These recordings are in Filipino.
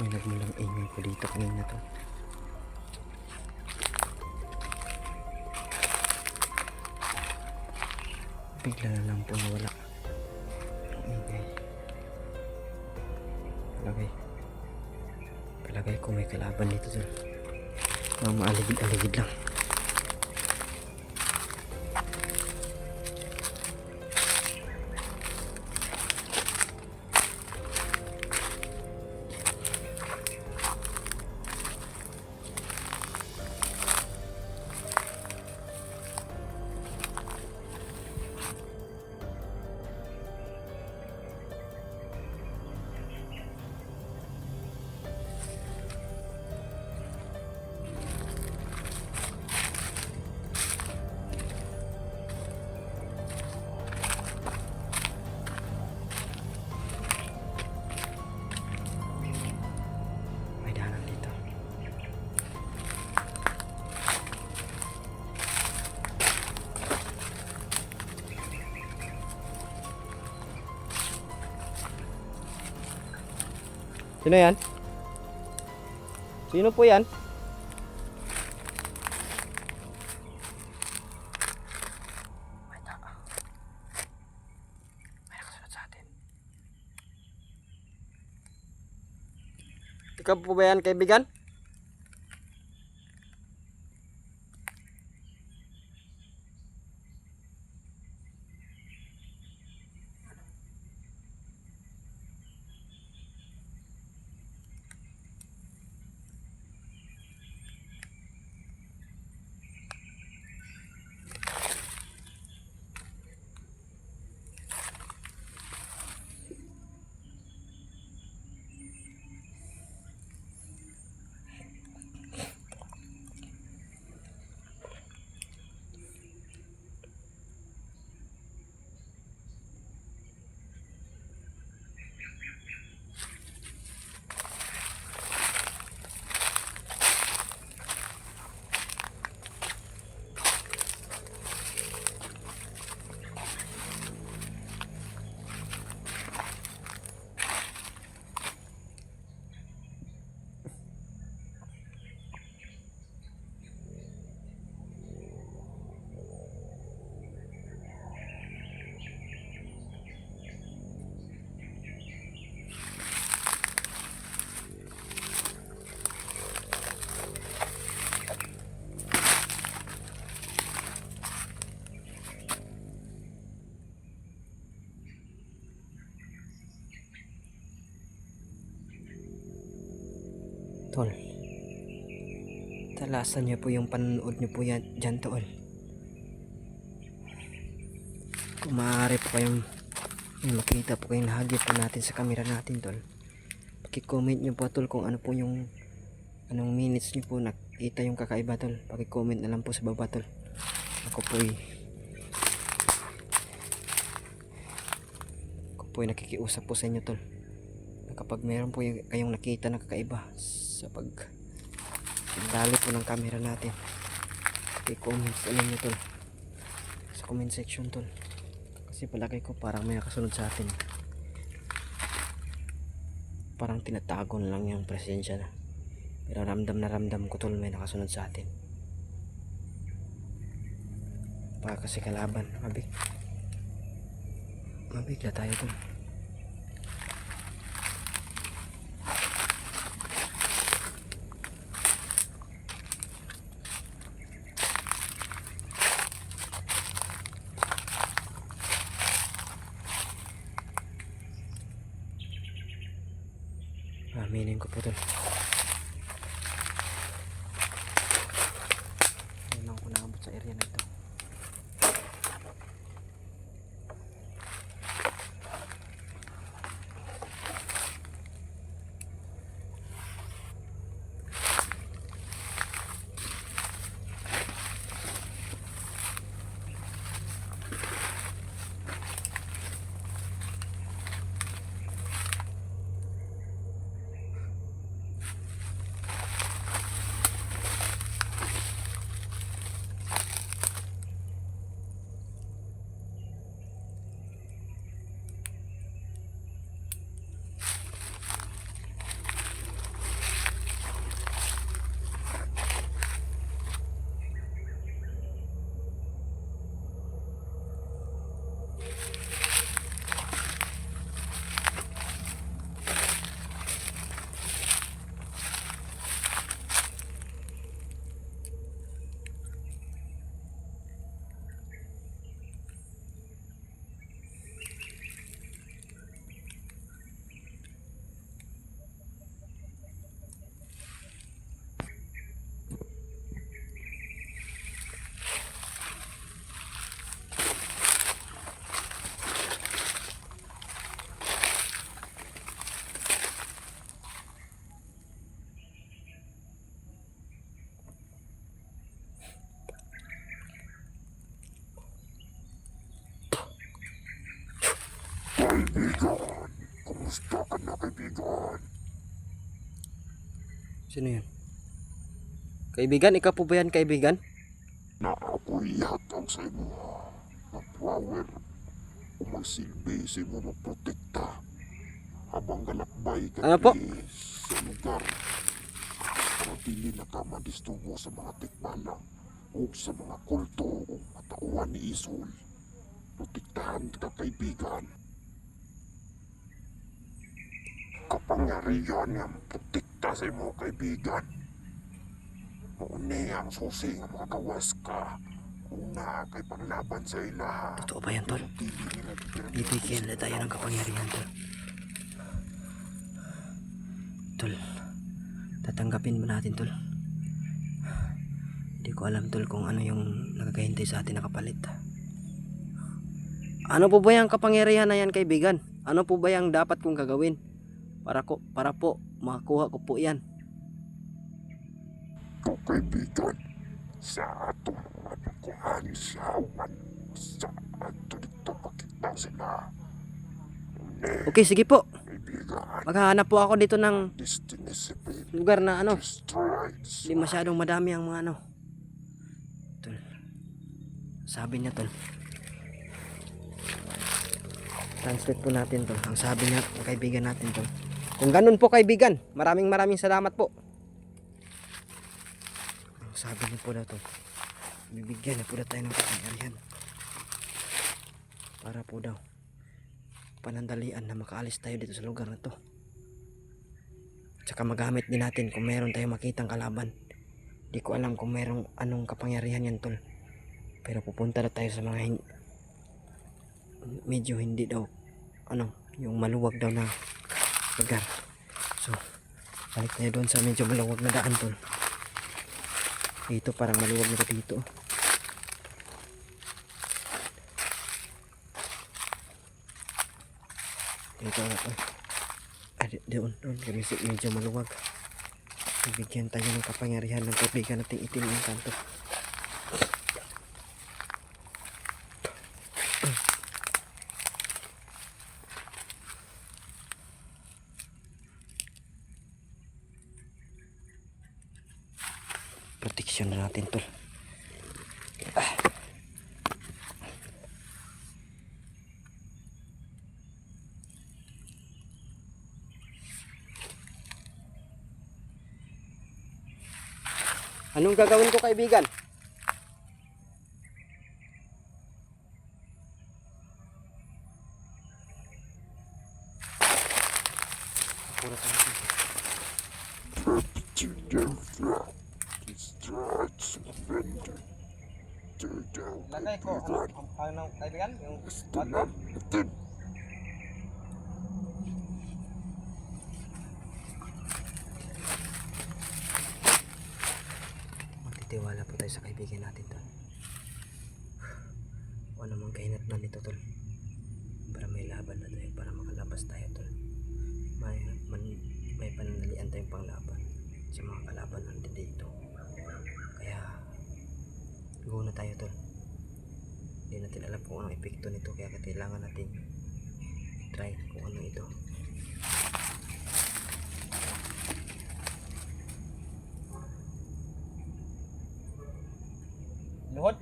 May nagmulang ingay po dito kanina to. Bigla na lang po nawala. Ingay. Palagay. Palagay ko may kalaban dito tol. Mga maaligid-aligid lang. Sino yan? Sino po yan? Ikaw po ba yan, kaibigan? Tol. Talasan niyo po yung panonood niyo po yan, dyan, tol. Kung maaari po kayong may makita po kayong nahagip po natin sa camera natin, tol. Paki-comment niyo po, tol, kung ano po yung anong minutes niyo po nakita yung kakaiba, tol. Paki-comment na lang po sa baba, tol. Ako po ay ako po ay nakikiusap po sa inyo, tol. Kapag meron po yung, kayong nakita na kakaiba sa pag dali po ng camera natin. I-comment alam nyo tol. Sa comment section tol. Kasi palagay ko parang may nakasunod sa atin. Parang tinatago na lang yung presensya na. Pero ramdam na ramdam ko tol may nakasunod sa atin. Baka kasi kalaban. Mabig mabigla tayo tol Aminin ko po tol. Sino yun? Kaibigan? Ikaw po ba yan, kaibigan? Na ako'y hatang sa imo na power o magsilbi sa imo magprotekta habang galakbay ka Ano po? sa lugar para dili na ka madistubo sa mga tikbala o sa mga kulto o matauhan ni Isol. Protektahan ka kaibigan. Kapangyarihan nga protekta sa imo kaibigan. Mauni ang susi nga mga gawas ka. Una kay panglaban sa ilaha. Totoo ba yan, tol? Bibigyan na tayo ng kapangyarihan, tol. Tol, tatanggapin mo natin, tol. Hindi ko alam, tol, kung ano yung nagkakahintay sa atin na kapalit. Ano po ba yung kapangyarihan na yan, kaibigan? Ano po ba yung dapat kong gagawin? Para ko, para po, makakuha ko po yan. Ito kaibigan sa atong mga nakuhan sa awan sa ato dito pakita sila. Okay, sige po. kaibigan, Maghahanap po ako dito ng lugar na ano. Hindi masyadong madami ang mga ano. Tol. Sabi niya tol. Translate po natin tol. Ang sabi niya kaibigan natin tol. Kung ganun po kaibigan, maraming maraming salamat po. Sabi niya po daw tol. Bibigyan na po daw tayo ng kapangyarihan. Para po daw panandalian na makaalis tayo dito sa lugar na to. Tsaka magamit din natin kung meron tayong makitang kalaban. Di ko alam kung merong anong kapangyarihan yan tol. Pero pupunta na tayo sa mga hin- medyo hindi daw ano yung maluwag daw na lugar. So balik tayo doon sa medyo maluwag na daan tol. Dito parang maluwag na dito. Dito na di- doon, doon. Kasi si- medyo maluwag. Bibigyan tayo ng kapangyarihan ng kaibigan nating itim yung kanto. Proteksyon na natin tol. Anong gagawin ko kaibigan? Puro tayo. Surrender. Tear down. Lagay ko, ano, ang ng kaibigan? Yung lang natin. Magtitiwala po tayo sa kaibigan natin tol. O namang kahinatnan nito tol. Para may laban na tayo, para makalabas tayo tol. May, man, may pananalian tayong panglaban sa mga kalaban natin dito. Kaya, go na tayo tol. Hindi natin alam kung anong epekto nito kaya kailangan natin try kung ano ito. Luhod.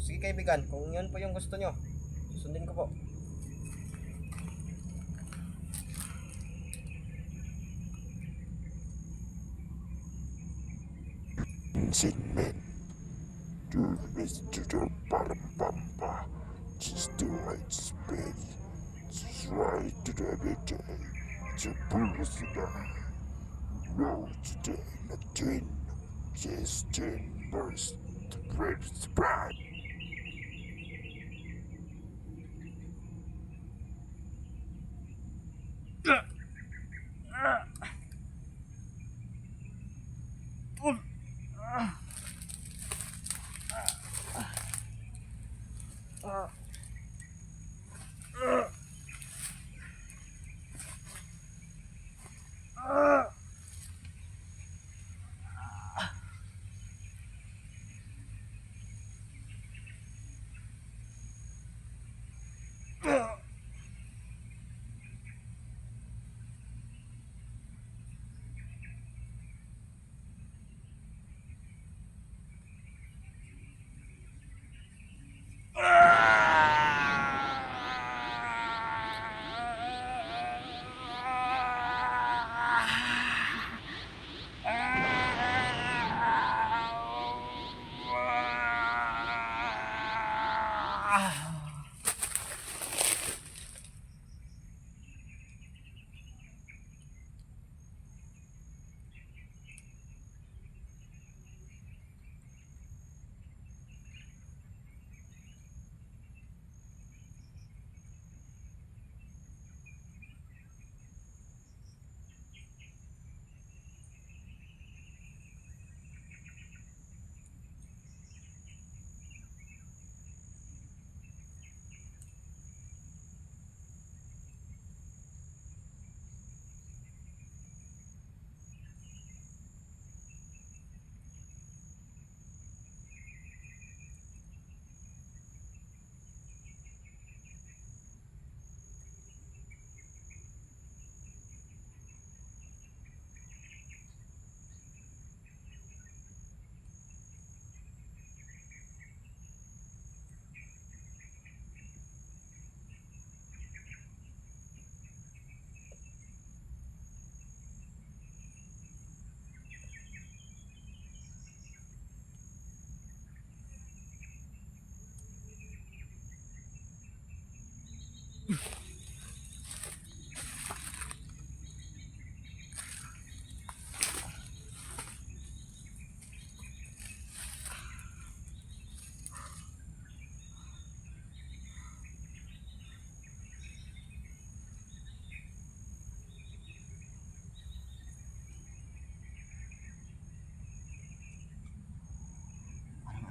Sige kaibigan, kung yun po yung gusto nyo, susundin ko po. dancing men. Uh, do this to the bottom bumper, just the right speed. Just right to the it. to push it down. No, today, not ten, just ten bursts, to break the pride.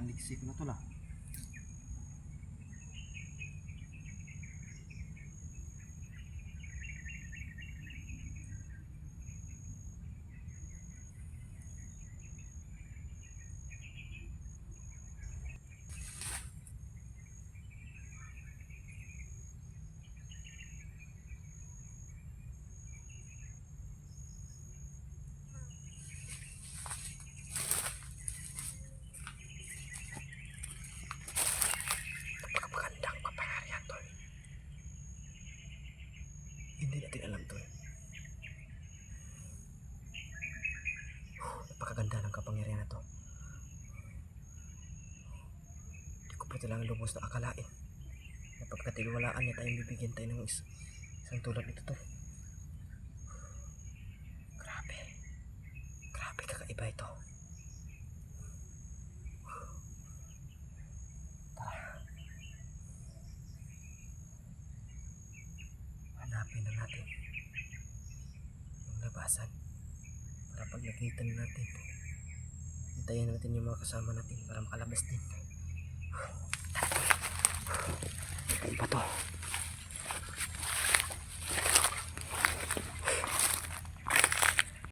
Ang liksik na to lah. Napakagandang kapangyarihan tol. Hindi natin alam tol. Kapangyarihan na to. Hindi ko pa talagang lubos na akalain. Na pagkatiwalaan niya tayong bibigyan tayo ng is isang tulad nito tol. Grabe. Grabe kakaiba ito. hanapin na natin yung labasan para pag nakita na natin hintayin natin yung mga kasama natin para makalabas din tol. Kakaiba to